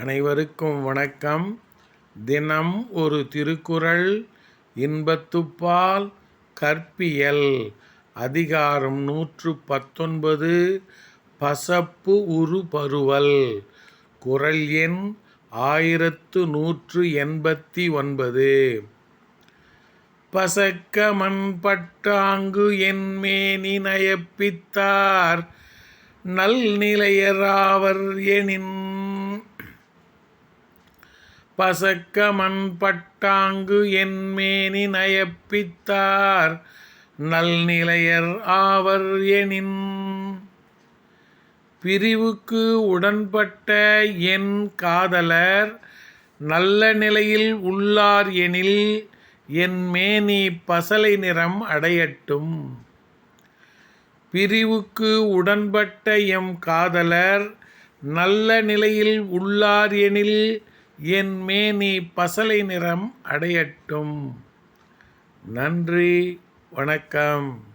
அனைவருக்கும் வணக்கம். தினம் ஒரு திருக்குறள் இன்பத்துப்பால் கற்பியல் அதிகாரம் நூற்று பத்தொன்பது பசப்பு உரு பருவல் குரல் எண் ஆயிரத்து நூற்று எண்பத்தி ஒன்பது. பசக்க மண்பட்டாங்கு என்மேனி நயப்பித்தார் நல் நிலையராவர் எனின் பசக்க மண்பட்டாங்கு என்மேனி நயப்பித்தார். நல்நிலையர் ஆவர் எனின். பிரிவுக்கு உடன்பட்ட என் காதலர் நல்ல நிலையில் உள்ளார் எனில் என் மேனி பசலை நிறம் அடையட்டும். பிரிவுக்கு உடன்பட்ட எம் காதலர் நல்ல நிலையில் உள்ளார் எனில் என் மேனி பசலை நிறம் அடையட்டும். நன்றி வணக்கம்.